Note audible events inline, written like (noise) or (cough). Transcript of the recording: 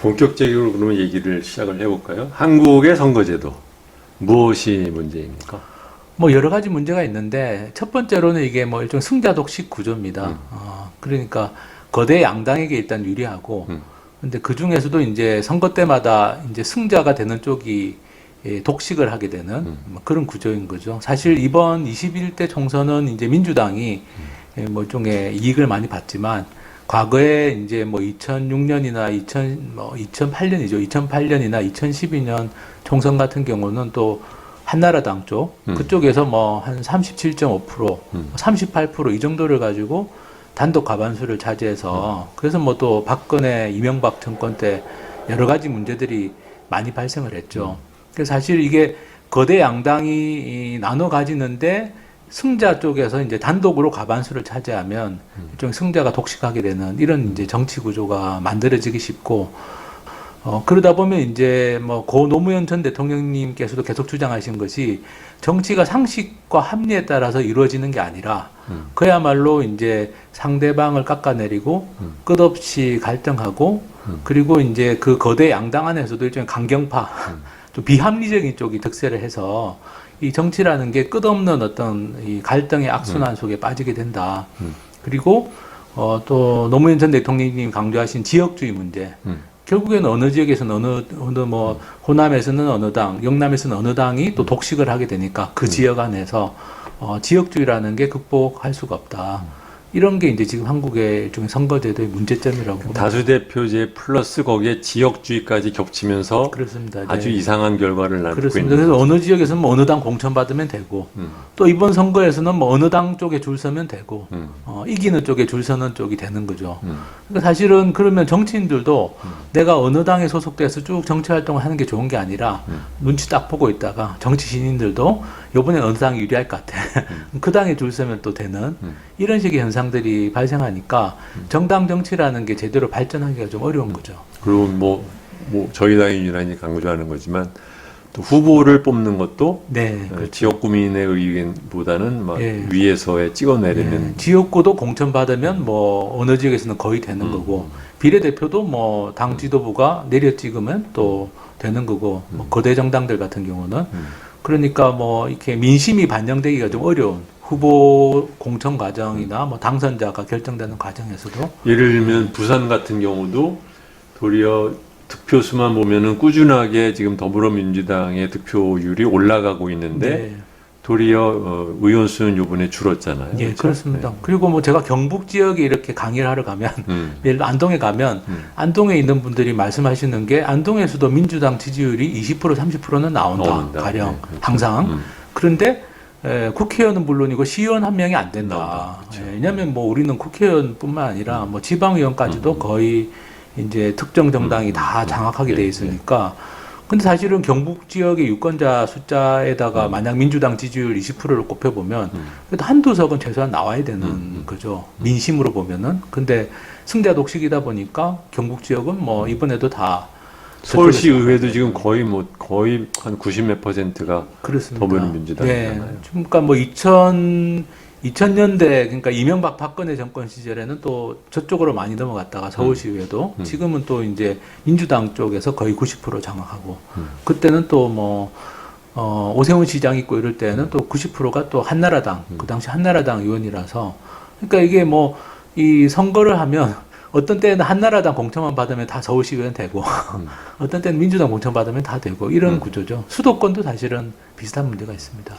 본격적으로 그러면 얘기를 시작을 해볼까요? 한국의 선거제도 무엇이 문제입니까? 뭐 여러 가지 문제가 있는데 첫 번째로는 이게 뭐 일종 승자독식 구조입니다. 음. 어, 그러니까 거대 양당에게 일단 유리하고 음. 근데 그 중에서도 이제 선거 때마다 이제 승자가 되는 쪽이 예, 독식을 하게 되는 음. 뭐 그런 구조인 거죠. 사실 이번 21대 총선은 이제 민주당이 예, 뭐 일종의 이익을 많이 봤지만 과거에 이제 뭐 2006년이나 2000, 뭐 2008년이죠. 2008년이나 2012년 총선 같은 경우는 또 한나라당 쪽 음. 그쪽에서 뭐 한 37.5%, 음. 38%이 정도를 가지고 단독 과반수를 차지해서 그래서 뭐 또 박근혜 이명박 정권 때 여러 가지 문제들이 많이 발생을 했죠. 그래서 사실 이게 거대 양당이 이 나눠 가지는데 승자 쪽에서 이제 단독으로 과반수를 차지하면 일종의 승자가 독식하게 되는 이런 이제 정치 구조가 만들어지기 쉽고 어, 그러다 보면 이제 뭐 고 노무현 전 대통령님께서도 계속 주장하신 것이 정치가 상식과 합리에 따라서 이루어지는 게 아니라 음. 그야말로 이제 상대방을 깎아내리고 음. 끝없이 갈등하고 음. 그리고 이제 그 거대 양당 안에서도 일종의 강경파 음. (laughs) 또 비합리적인 쪽이 득세를 해서 이 정치라는 게 끝없는 어떤 이 갈등의 악순환 속에 빠지게 된다. 음. 그리고 어, 또 노무현 전 대통령님 강조하신 지역주의 문제. 음. 결국에는 어느 지역에서는 어느 어느 뭐 호남에서는 어느 당, 영남에서는 어느 당이 또 독식을 하게 되니까 그 지역 안에서 어, 지역주의라는 게 극복할 수가 없다. 이런 게 이제 지금 한국의 일종의 선거제도의 문제점이라고. 다수대표제 플러스 거기에 지역주의까지 겹치면서 그렇습니다. 네. 아주 이상한 결과를 낳고 그렇습니다. 있는 그래서 어느 지역에서는 뭐 어느 당 공천 받으면 되고 음. 또 이번 선거에서는 뭐 어느 당 쪽에 줄 서면 되고 음. 어, 이기는 쪽에 줄 서는 쪽이 되는 거죠. 음. 그러니까 사실은 그러면 정치인들도 음. 내가 어느 당에 소속돼서 쭉 정치 활동을 하는 게 좋은 게 아니라 음. 눈치 딱 보고 있다가 정치 신인들도 이번에 어느 당이 유리할 것 같아. (laughs) 그 당에 줄 서면 또 되는 음. 이런 식의 현상 들이 발생하니까 정당 정치라는 게 제대로 발전하기가 좀 어려운 거죠. 그리고 뭐, 뭐 저희 당이 유난히 강조하는 거지만 또 후보를 뽑는 것도 네. 어, 지역 구민의 의견보다는 막 예. 위에서의 찍어내리는 예, 지역구도 공천 받으면 뭐 어느 지역에서는 거의 되는 음. 거고 비례대표도 뭐 당 지도부가 내려 찍으면 또 되는 거고 뭐 거대 정당들 같은 경우는 음. 그러니까 뭐 이렇게 민심이 반영되기가 좀 어려운 후보 공천 과정이나 뭐 당선자가 결정되는 과정에서도 예를 들면 부산 같은 경우도 도리어 득표 수만 보면은 꾸준하게 지금 더불어민주당의 득표율이 올라가고 있는데 네. 도리어 어, 의원 수는 요번에 줄었잖아요. 예, 그렇죠? 그렇습니다. 그리고 뭐 제가 경북 지역에 이렇게 강의를 하러 가면 네. 음. (laughs) 예를 들어 안동에 가면 음. 안동에 있는 분들이 말씀하시는 게 안동에서도 민주당 지지율이 20% 30%는 나온다. 나온다. 가령 네, 그렇죠. 항상 음. 그런데 에, 국회의원은 물론이고 시의원 한 명이 안 된다. 나온다. 그렇죠. 예, 왜냐하면 뭐 우리는 국회의원뿐만 아니라 뭐 지방의원까지도 음. 거의 이제 특정 정당이 음. 다 음. 장악하게 예, 돼 있으니까. 근데 사실은 경북 지역의 유권자 숫자에다가 음. 만약 민주당 지지율 20%를 꼽혀 보면 음. 그래도 한두 석은 최소한 나와야 되는 음. 거죠. 민심으로 보면은. 근데 승자 독식이다 보니까 경북 지역은 뭐 이번에도 다 서울시 의회도 지금 거의 뭐 거의 한 90몇 퍼센트가 그렇습니다. 더불어민주당이잖아요. 네. 그러니까 뭐 2000, 2000년대 그러니까 이명박 박근혜 정권 시절에는 또 저쪽으로 많이 넘어갔다가 서울시 의회도 음. 지금은 또 이제 민주당 쪽에서 거의 90% 장악하고 음. 그때는 또뭐 어, 오세훈 시장 있고 이럴 때는 또 90%가 또 한나라당 음. 그 당시 한나라당 의원이라서 그러니까 이게 뭐 이 선거를 하면 어떤 때는 한나라당 공천만 받으면 다 서울시의원 되고 음. (laughs) 어떤 때는 민주당 공천 받으면 다 되고 이런 음. 구조죠. 수도권도 사실은 비슷한 문제가 있습니다.